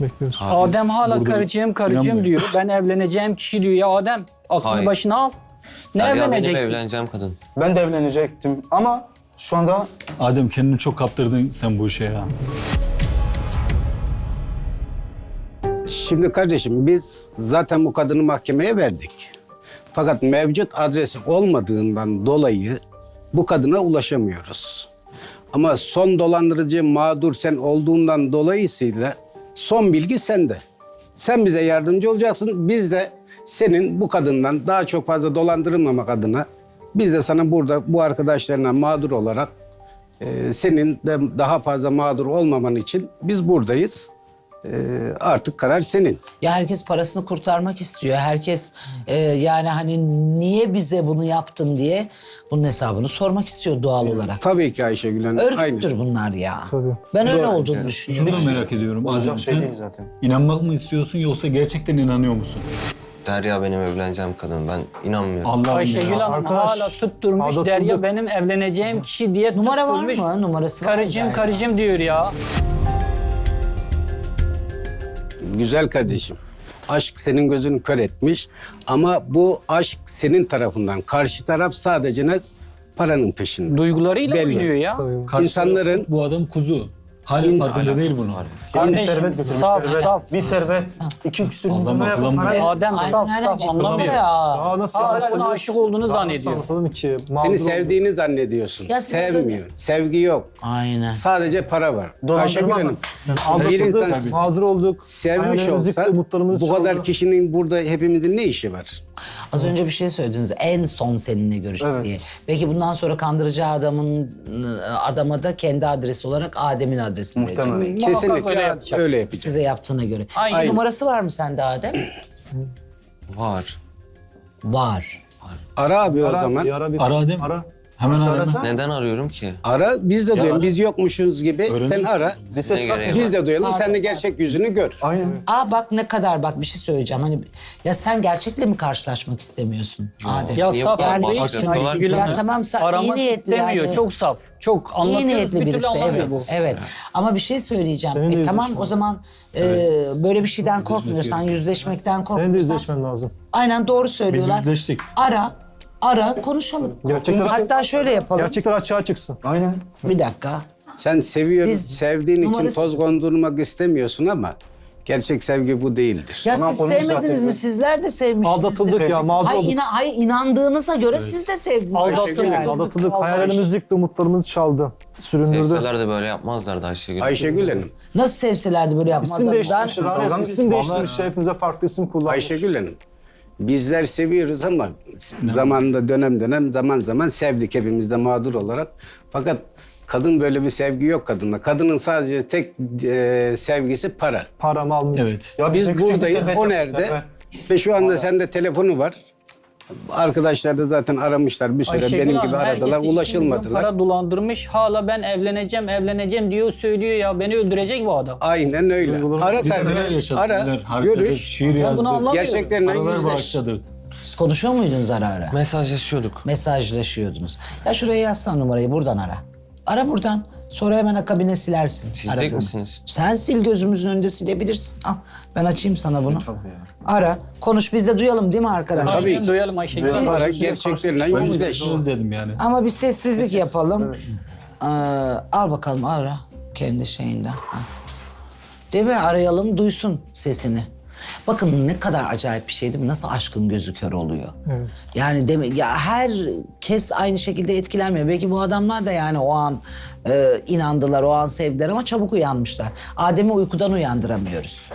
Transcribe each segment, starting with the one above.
Bekliyoruz. Abi, Adem hala buradayız. karıcığım karıcığım diyor. Ben evleneceğim kişi diyor. Ya Adem aklını Hayır. başına al. Ne Derya benim evleneceksin? evleneceğim kadın. Ben de evlenecektim ama şu anda Adem kendini çok kaptırdın sen bu işe ya. Şimdi kardeşim biz zaten bu kadını mahkemeye verdik. Fakat mevcut adresi olmadığından dolayı bu kadına ulaşamıyoruz. Ama son dolandırıcı mağdur sen olduğundan dolayısıyla son bilgi sende. Sen bize yardımcı olacaksın. Biz de senin bu kadından daha çok fazla dolandırılmamak adına biz de sana burada bu arkadaşlarına mağdur olarak e, senin de daha fazla mağdur olmaman için biz buradayız. E, artık karar senin. Ya herkes parasını kurtarmak istiyor. Herkes e, yani hani niye bize bunu yaptın diye bunun hesabını sormak istiyor doğal olarak. Tabii ki Ayşegül Hanım. Aynen. Örgüttür bunlar ya. Tabii. Ben öyle olduğunu düşünüyorum. Şunu da merak ediyorum. olacak Adem şey sen değil zaten. inanmak mı istiyorsun yoksa gerçekten inanıyor musun? Derya benim evleneceğim kadın. Ben inanmıyorum. Allah'ım Ayşegül ya. Hanım Arkadaş, hala tutturmuş aldatıldık. Derya benim evleneceğim kişi diye Numara var tutturmuş. mı? Numarası var mı? Karıcığım yani? karıcığım diyor ya. Güzel kardeşim. Aşk senin gözünü kör etmiş ama bu aşk senin tarafından. Karşı taraf sadece ne? Paranın peşinde. Duygularıyla Belli. oynuyor ya. Karşı İnsanların- bu adam kuzu. Hala farkında değil bunun. bir Kardeşim, servet götür. Bir saf, servet. saf. Bir servet. İki küsür Adam milyon yapar. mı? Para- Adem Aynen, saf saf anlamıyor. Ya. Daha nasıl Hala anlatılır? ona aşık olduğunu zannediyor. anlatalım ki? Seni Mağdur sevdiğini zannediyorsun. Ya siz Sevmiyor. Sevgi yok. Aynen. Sadece para var. Dolandırma Ayşegül? Hanım. olduk. Bir Aldatıldık, insan mağdur olduk. sevmiş hayallerimizi olsa yıktı, umutlarımızı bu kadar çaldı. kişinin burada hepimizin ne işi var? Az önce bir şey söylediniz. En son seninle görüştük Evet. diye. Belki bundan sonra kandırıcı adamın adama da kendi adresi olarak Adem'in adresini verecek. Muhtemelen. Muhakkak Kesinlikle öyle öyle yapacak. yapacak. Size yaptığına göre. Aynen. Bir numarası var mı sende Adem? Var. Var. Ara abi o Ara, zaman. bir ara, bir Ara Adem. Ara. Hemen ara. Neden arıyorum ki? Ara biz de Ya duyalım. ara. Biz yokmuşuz gibi Öğrenelim. sen ara. Ne Biz de duyalım. Sen de gerçek yüzünü gör. Aynen. Aa bak ne kadar bak bir şey söyleyeceğim. Hani ya sen gerçekle mi karşılaşmak istemiyorsun Adem? Ya Niye saf ki? Ya tamam sen iyi aramak niyetli istemiyor. yani. Çok saf. Çok İyi anlatıyoruz niyetli bir birisi evet. bu. Evet. Ama bir şey söyleyeceğim. Senin E, tamam o zaman e, böyle bir şeyden korkmuyorsan, yüzleşmekten Senin de korkmuyorsan. yüzleşmen lazım. Aynen doğru Biz söylüyorlar. yüzleştik. Ara, ara konuşalım. Gerçekler- Hatta şöyle yapalım. Gerçekler açığa çıksın. Aynen. Bir dakika. Sen seviyorum, Biz- sevdiğin için numarası- toz kondurmak istemiyorsun ama gerçek sevgi bu değildir. Ya Tamam, siz onu sevmediniz mi? Sizler de sevmişsiniz. Aldatıldık ya, mağdur Hayır, olduk. ina, hayır inandığınıza göre siz de sevdiniz. Aldatıldık. Yani. Aldatıldık, hayallerimizi yıktı, umutlarımızı çaldı. Süründürdü. Sevseler de böyle yapmazlardı Ayşegül. Ayşegül Hanım, Nasıl sevselerdi böyle İsim yapmazlar? değiştirmiş. Ben- Daha ne? Dalga İsim mı değiştirmiş. Hepimize farklı isim kullanmış. Ayşegül Hanım. Bizler seviyoruz ama zamanında dönem dönem zaman zaman sevdik hepimiz de mağdur olarak. Fakat kadın böyle bir sevgi yok kadında. Kadının sadece tek e, sevgisi para. Para, mal, mülk. Evet. Ya Biz buradayız, o nerede? Ve şu anda sende telefonu var. Arkadaşlar da zaten aramışlar bir süre Ayşegül benim Hanım, gibi aradılar, ulaşılmadılar. Para dolandırmış. Hala ben evleneceğim, evleneceğim diyor, söylüyor ya. Beni öldürecek bu adam. Aynen öyle. Duygularımız- Ara Biz neler kardeşim, yaşadık, ara, görüş, şiir bunu yazdık, anlamıyorum. gerçeklerle paralar yüzleş. bağışladık. Siz konuşuyor muydunuz ara ara? Mesajlaşıyorduk. Mesajlaşıyordunuz. Ya şuraya yazsan numarayı buradan ara. Ara buradan. Sonra hemen akabine silersin. Silecek aradığını. misiniz? Sen sil gözümüzün önünde silebilirsin. Al ben açayım sana bunu. Ara. Konuş biz de duyalım değil mi arkadaşlar? Tabii Aynen. Duyalım Hanım. ara gerçeklerle yüzleş. dedim yani. Ama bir sessizlik yapalım. Ee, al bakalım ara kendi şeyinden. Ha. Değil mi? Arayalım duysun sesini. Bakın ne kadar acayip bir şey değil mi? Nasıl aşkın gözü kör oluyor. Evet. Yani demek ya herkes aynı şekilde etkilenmiyor. Belki bu adamlar da yani o an e, inandılar, o an sevdiler ama çabuk uyanmışlar. Adem'i uykudan uyandıramıyoruz.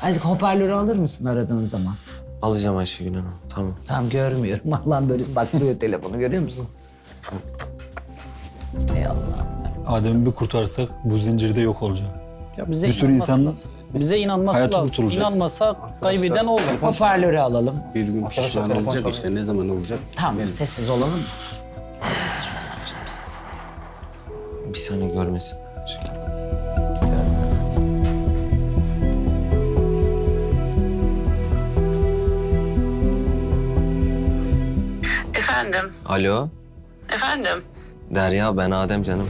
Hadi hoparlörü alır mısın aradığın zaman? Alacağım Ayşegül Hanım. Tamam. Tamam görmüyorum. Allah'ım böyle saklıyor telefonu görüyor musun? Ey Allah. Adem'i bir kurtarsak bu zincirde yok olacak. Ya bize Bir sürü insan. Bize inanması hayatı lazım. İnanmasa kaybeden olur. Hoparlörü alalım. Bir gün pişman olacak işte ne zaman olacak? Tamam Verin. sessiz olalım. Bir saniye görmesin. Efendim, Alo. efendim. Derya ben Adem canım.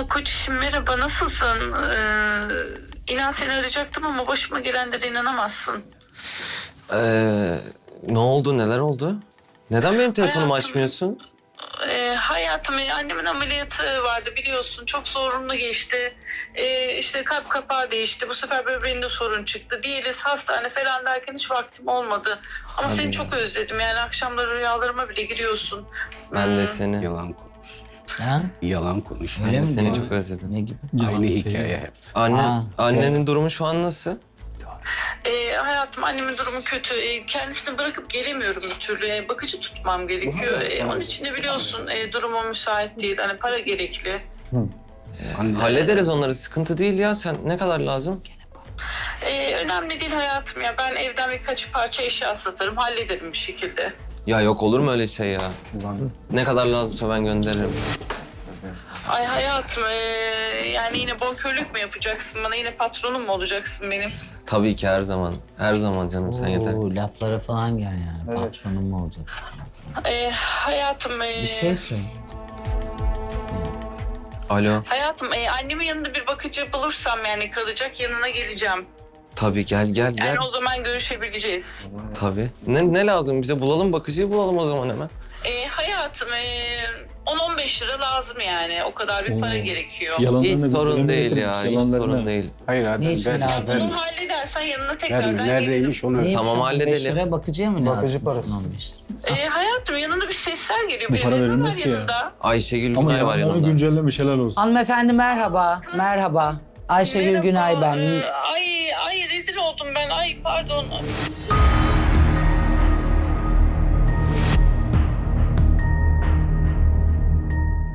Aa merhaba nasılsın? Ee, inan seni arayacaktım ama başıma gelenlere inanamazsın. Ee, ne oldu? Neler oldu? Neden benim telefonumu Hayatım. açmıyorsun? Ee, hayatım e, annemin ameliyatı vardı biliyorsun çok zorunlu geçti. Ee, işte kalp kapağı değişti bu sefer böbreğinde sorun çıktı. Değiliz hastane falan derken hiç vaktim olmadı. Ama Hadi seni ya. çok özledim yani akşamları rüyalarıma bile giriyorsun. Ben Hmm. de seni. Yalan. Ha? Yalan konuş. Ben Öyle mi seni çok özledim. Ne gibi? Aynı hikaye hep. Anne, Aa. annenin durumu şu an nasıl? Ee, hayatım annemin durumu kötü. Ee, kendisini bırakıp gelemiyorum bir türlü. Ee, bakıcı tutmam gerekiyor. Ee, onun için de biliyorsun e, durumu müsait değil. Hani para gerekli. Anne- Hallederiz onları. Sıkıntı değil ya. Sen ne kadar lazım? Ee, önemli değil hayatım ya. Ben evden birkaç parça eşya satarım. Hallederim bir şekilde. Ya yok olur mu öyle şey ya? Ne kadar lazımsa ben gönderirim. Ay hayatım ee, yani yine bonkörlük mü yapacaksın bana? Yine patronum mu olacaksın benim? Tabii ki her zaman. Her zaman canım sen yeter. Oo, laflara falan gel yani. Patronum mu olacak? Ee, hayatım ee, Bir şey söyle. Alo. hayatım ee, annemin yanında bir bakıcı bulursam yani kalacak yanına geleceğim. Tabii gel gel Yani gel. o zaman görüşebileceğiz. Tabii. Ne, ne lazım bize? Bulalım bakıcıyı bulalım o zaman hemen. Ee, hayatım ee, 10-15 lira lazım yani. O kadar bir para Oo. gerekiyor. Yalanlarına Hiç bir sorun değil ya. Hiç yalanlarına. sorun değil. Hayır Adem Ne için ver, lazım? ver, Bunu halledersen yanına ver, tekrardan neredeymiş onu. Neymiş Tamam, o? halledelim. 5 lira bakıcıya mı lazım? Bakıcı parası. 15 lira. gelirim. Ee, hayatım yanında bir sesler geliyor. Bu Bir para verilmez var ki ya. yanında? Ayşegül Ama Günay var yalanları yanında. güncellemiş helal olsun. Hanımefendi merhaba. Merhaba. Ayşegül Merhaba, Günay ben. ee, ay, ay rezil oldum ben. Ay pardon.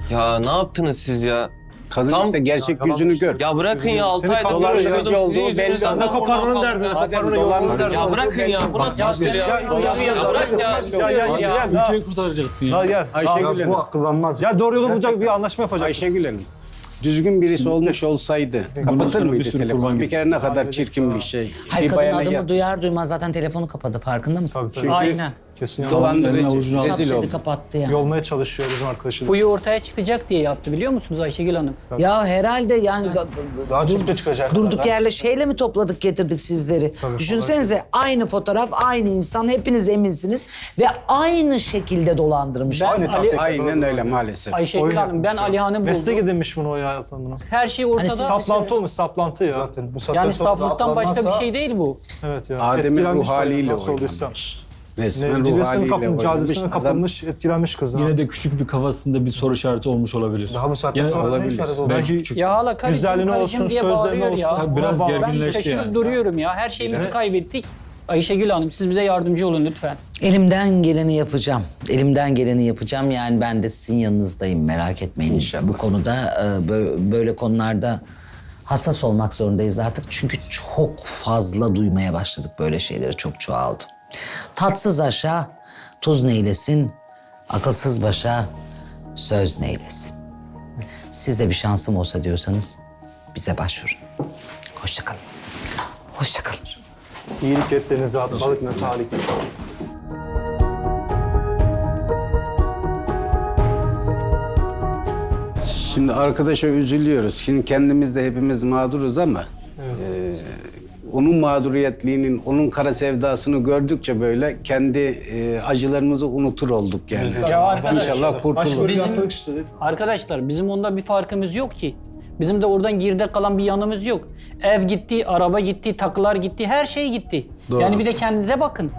Ya ne yaptınız siz ya? Kadın Tam- işte gerçek yüzünü gör. Ya bırakın ya 6 ayda dolandırıcı görüşüyordum olduğu sizin belli yüzünüzden. ama Ben koparmanın derdinde, ya. Adem koparmanın dolandırıcı Ya olduğu bırakın ya bu nasıl Ya, işler ya? ya, ya, Ya bırak ya. Ya gel Ya. gel. Ülkeyi kurtaracaksın ya. Gel gel. Ayşegül Ya, Hanım. Bu akıllanmaz. Ya doğru yolu bulacak bir anlaşma yapacak. Ayşegül Hanım. Düzgün birisi olmuş olsaydı kapatır bir mıydı sürü telefonu? Bir kere ne kadar çirkin bir şey. Hayır bir kadın adımı yatmış. duyar duymaz zaten telefonu kapadı. Farkında mısın? Tabii, tabii. Çünkü Aynen. Kesin ya. Dolandırıcı, avucuna aldı. rezil oldu. kapattı ya. Yolmaya çalışıyor bizim arkadaşımız. Huyu ortaya çıkacak diye yaptı biliyor musunuz Ayşegül Hanım? Ya herhalde yani ga- Daha çok da çıkacak. durduk yerle şeyle mi topladık getirdik sizleri? Tabii, Düşünsenize aynı fotoğraf, aynı insan, hepiniz eminsiniz ve aynı şekilde dolandırmış. Ben Aynı Ali, Aynen öyle maalesef. Ayşegül Oyun Hanım ben yapmış. Alihan'ı Meslek buldum. edinmiş bunu o ya bunu. Her şey ortada. Saplantı olmuş saplantı ya. Zaten bu saatten yani sonra saflıktan başka bir atlanmazsa- şey değil bu. Evet ya. Adem'in ruh Etkilenmiş haliyle nasıl olduysa. Resmen ruh haliyle kapılmış, oynamış. cazibesine Adam kapılmış, etkilenmiş kız. Yine de küçük bir kafasında bir soru işareti olmuş olabilir. Daha bu saatten Yani sonra olabilir. ne? Belki küçük. Ya hala karıcığım Güzelliğine karıcığım olsun, diye sözlerine bağırıyor olsun. ya. Ha, biraz Ona bağlı. Ben gerginleşti şaşırıp yani. duruyorum ya. Her şeyimizi kaybettik. Ayşegül Hanım siz bize yardımcı olun lütfen. Elimden geleni yapacağım. Elimden geleni yapacağım. Yani ben de sizin yanınızdayım merak etmeyin. İnşallah. Bu konuda e, bö- böyle konularda hassas olmak zorundayız artık. Çünkü çok fazla duymaya başladık böyle şeyleri. Çok çoğaldı. Tatsız aşağı tuz neylesin, akılsız başa söz neylesin. Siz de bir şansım olsa diyorsanız bize başvurun. Hoşçakalın. Hoşçakalın. İyilik et denize at, balık ne salik. Şimdi arkadaşa üzülüyoruz. Şimdi kendimiz de hepimiz mağduruz ama onun mağduriyetliğinin, onun kara sevdasını gördükçe böyle kendi e, acılarımızı unutur olduk yani. Ya arkadaş, İnşallah kurtulur. İşte. Arkadaşlar bizim onda bir farkımız yok ki. Bizim de oradan geride kalan bir yanımız yok. Ev gitti, araba gitti, takılar gitti, her şey gitti. Doğru. Yani bir de kendinize bakın.